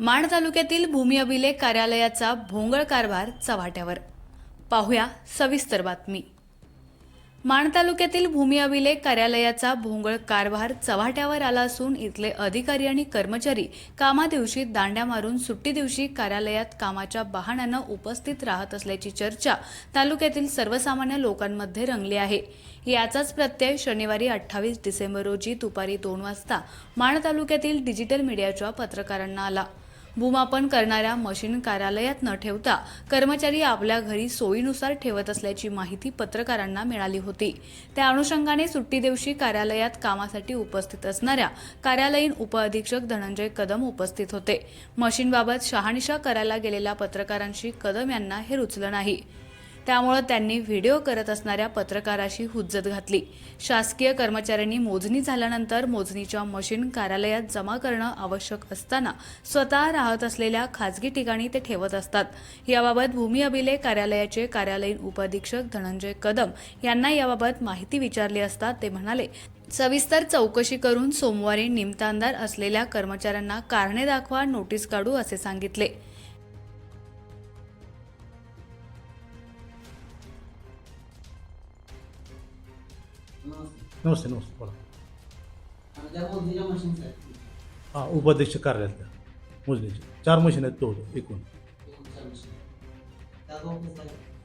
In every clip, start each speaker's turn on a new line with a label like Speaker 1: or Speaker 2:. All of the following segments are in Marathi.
Speaker 1: माण तालुक्यातील भूमी अभिलेख कार्यालयाचा भोंगळ कारभार चव्हाट्यावर. पाहूया सविस्तर बातमी. माण तालुक्यातील भूमी अभिलेख कार्यालयाचा भोंगळ कारभार चव्हाट्यावर आला असून इथले अधिकारी आणि कर्मचारी कामादिवशी दांड्या मारून सुट्टी दिवशी कार्यालयात कामाच्या बहाण्यानं उपस्थित राहत असल्याची चर्चा तालुक्यातील सर्वसामान्य लोकांमध्ये रंगली आहे. याचाच प्रत्यय शनिवारी अठ्ठावीस डिसेंबर रोजी दुपारी दोन वाजता माण तालुक्यातील डिजिटल मीडियाच्या पत्रकारांना आला. भूमापन करणाऱ्या मशीन कार्यालयात न ठेवता कर्मचारी आपल्या घरी सोयीनुसार ठेवत असल्याची माहिती पत्रकारांना मिळाली होती. त्या अनुषंगाने सुट्टी दिवशी कार्यालयात कामासाठी उपस्थित असणाऱ्या कार्यालयीन उपअधीक्षक धनंजय कदम उपस्थित होते. मशीनबाबत शहानिशा करायला गेलेल्या पत्रकारांशी कदम यांना हे रुचलं नाही. त्यामुळे त्यांनी व्हिडिओ करत असणाऱ्या पत्रकाराशी हुज्जत घातली. शासकीय कर्मचाऱ्यांनी मोजणी झाल्यानंतर मोजणीच्या मशीन कार्यालयात जमा करणं आवश्यक असताना स्वतः राहत असलेल्या खाजगी ठिकाणी ते ठेवत असतात. याबाबत भूमी अभिलेख कार्यालयाचे कार्यालयीन उपअधीक्षक धनंजय कदम यांना याबाबत माहिती विचारली असता ते म्हणाले सविस्तर चौकशी करून सोमवारी निमतानदार असलेल्या कर्मचाऱ्यांना कारणे दाखवा नोटीस काढू असे सांगितले.
Speaker 2: नमस्ते.
Speaker 3: नमस्ते बोला. हां उपाध्यक्ष कार्यालयातल्या मोजणीचे. चार मशीन आहेत तो एकूण.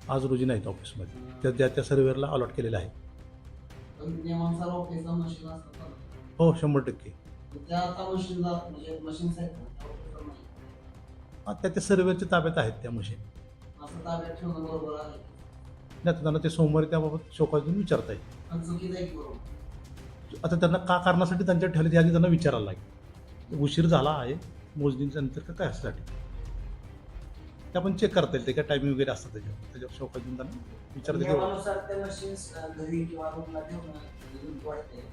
Speaker 3: आज रोजी नाहीत ऑफिसमध्ये त्या त्या त्या सर्वेअरला अलॉट केलेलं आहे. हो शंभर टक्के.
Speaker 2: म्हणजे
Speaker 3: हां त्या त्या सर्वेअरच्या ताब्यात आहेत त्या मशीन नाही त्यांना ते सोमवारी त्याबाबत शोकास देऊन विचारता येईल.
Speaker 2: बरोबर
Speaker 3: आता त्यांना का कारणासाठी त्यांच्या ठेवले आधी त्यांना विचारायला लागेल. उशीर झाला आहे मोजणीनंतर का कशासाठी ते आपण चेक करता येईल ते काय टायमिंग वगैरे असतात त्याच्यावर. त्याच्यावर शोकास देऊन त्यांना विचारता येईल.
Speaker 2: नियमानुसार त्या मशीन्स घरी किंवा रूमला ठेवणं योग्य वाटते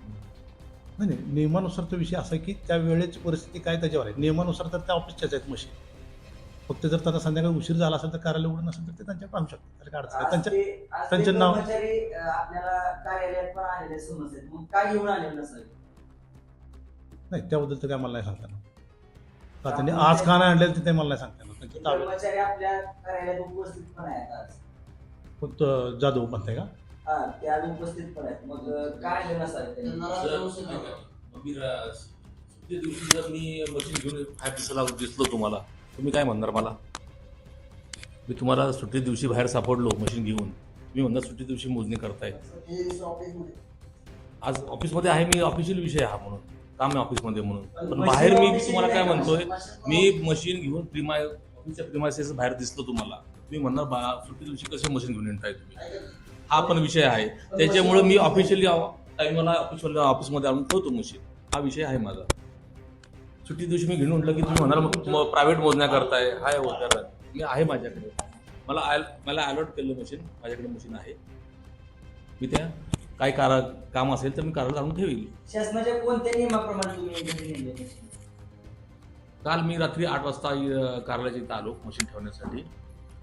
Speaker 3: नाही नाही. नियमानुसारचा विषय असा आहे की त्या वेळेची परिस्थिती काय त्याच्यावर आहे. नियमानुसार तर त्या ऑफिसच्याच आहेत मशीन फक्त जर त्यांना संध्याकाळी उशीर झाला असेल तर कार्यालय उघडून नसेल तर ते त्यांच्या पाहू शकतात. त्याला काय अडचण.
Speaker 4: आज
Speaker 3: त्यांच्या त्यांचे नाव-
Speaker 4: आपल्याला कार्यालयात पण आलेले समजतात मग काय घेऊन आले नसावे
Speaker 3: नाही त्याबद्दल तर काय मला नाही सांगता येणार. का त्यांनी आज का नाही आणलेलं ते ते मला नाही सांगता येणार. त्यांच्या ताब्यात
Speaker 4: कर्मचारी आपल्या कार्यालयात उपस्थित पण आहेत आज.
Speaker 3: फक्त जाधव म्हणताय का?
Speaker 4: हा ते आज उपस्थित पण आहेत. मग काय आले त्यांनी?
Speaker 5: मी दिवशी जर मी मशीन घेऊन बाहेर दिसला दिसलो तुम्हाला तुम्ही काय म्हणणार मला? मी तुम्हाला सुट्टी दिवशी बाहेर सापडलो मशीन घेऊन. मी म्हणणार सुट्टी दिवशी मोजणी करताय. आज ऑफिसमध्ये आहे मी ऑफिशियल विषय हा म्हणून. काम आहे ऑफिसमध्ये म्हणून.
Speaker 4: पण
Speaker 5: बाहेर मी तुम्हाला काय म्हणतोय मी मशीन घेऊन प्रिमाय ऑफिसच्या प्रिमायसेस बाहेर दिसलो तुम्हाला. तुम्ही म्हणणार बा सुट्टी दिवशी कसे मशीन घेऊन येताय तुम्ही? हा पण विषय आहे. त्याच्यामुळे मी ऑफिशियली टाईमला ऑफिसवाल्या ऑफिसमध्ये आणून ठेवतो मशीन हा विषय आहे माझा. सुट्टी दिवशी मी घेऊन म्हटलं की तुम्ही म्हणाल मग प्रायव्हेट मोजण्या करताय हाय होत्या मी आहे माझ्याकडे. मला आय मला अलॉट केलं मशीन माझ्याकडे मशीन आहे. मी त्या काय कार काम असेल तर मी कार्यालयात आणून ठेवील
Speaker 4: शासनाच्या कोणत्या नियमाप्रमाणे तुम्ही?
Speaker 5: काल मी रात्री आठ वाजता कार्यालयाच्या इथं आलो मशीन ठेवण्यासाठी.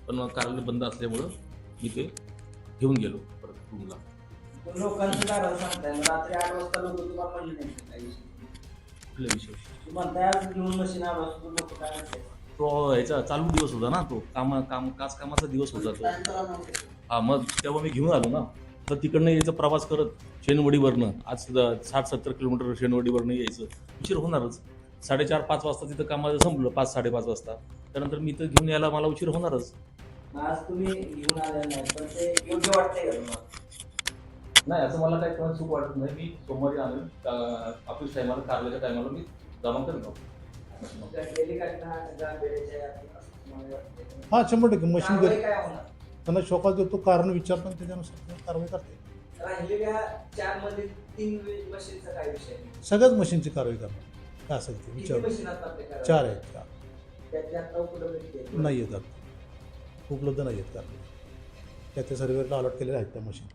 Speaker 5: पण कार्यालय बंद असल्यामुळं मी ते घेऊन गेलो परत रूमला
Speaker 4: लोकांचं कारण सांगताय. मग रात्री आठ वाजता लोक तुम्हाला म्हणले नाही. घेऊन मशीन आलो काय म्हणतात
Speaker 5: तो ह्याचा चालू दिवस होता ना तो. काम काम काच कामाचा दिवस होता तो. हा मग तेव्हा मी घेऊन आलो ना. तर तिकडनं यायचं प्रवास करत शेनवडीवरनं. आज साठ सत्तर किलोमीटर शेनवडीवरनं यायचं. उशीर होणारच. साडेचार पाच वाजता तिथं कामाचं संपलं पाच साडेपाच वाजता. त्यानंतर मी इथं घेऊन यायला मला उशीर होणारच.
Speaker 4: आज तुम्ही घेऊन आले नाही पण ते योग्य वाटतंय का तुम्हाला?
Speaker 5: नाही असं मला काही कोणाचं चूक वाटत नाही. मी सोमवारी आणून ऑफिस टायमाला कार्यालयाच्या टायमाला मी जमा
Speaker 4: वाटतंय?
Speaker 3: हां शंभर टक्के. मशीन
Speaker 4: कारवाई
Speaker 3: घरी.
Speaker 4: काय होणार?
Speaker 3: त्यांना शोकास देतो कारण विचारतो आणि त्याच्यानुसार ते कारवाई करते? सगळ्याच मशीनची कारवाई करणार. काय असेल ते
Speaker 4: किती
Speaker 3: विचार. चार? आहेत चार? नाही आहेत आता. उपलब्ध नाही आहेत कारवाई. त्या त्या सर्वेला अलॉट केलेल्या आहेत त्या मशीन.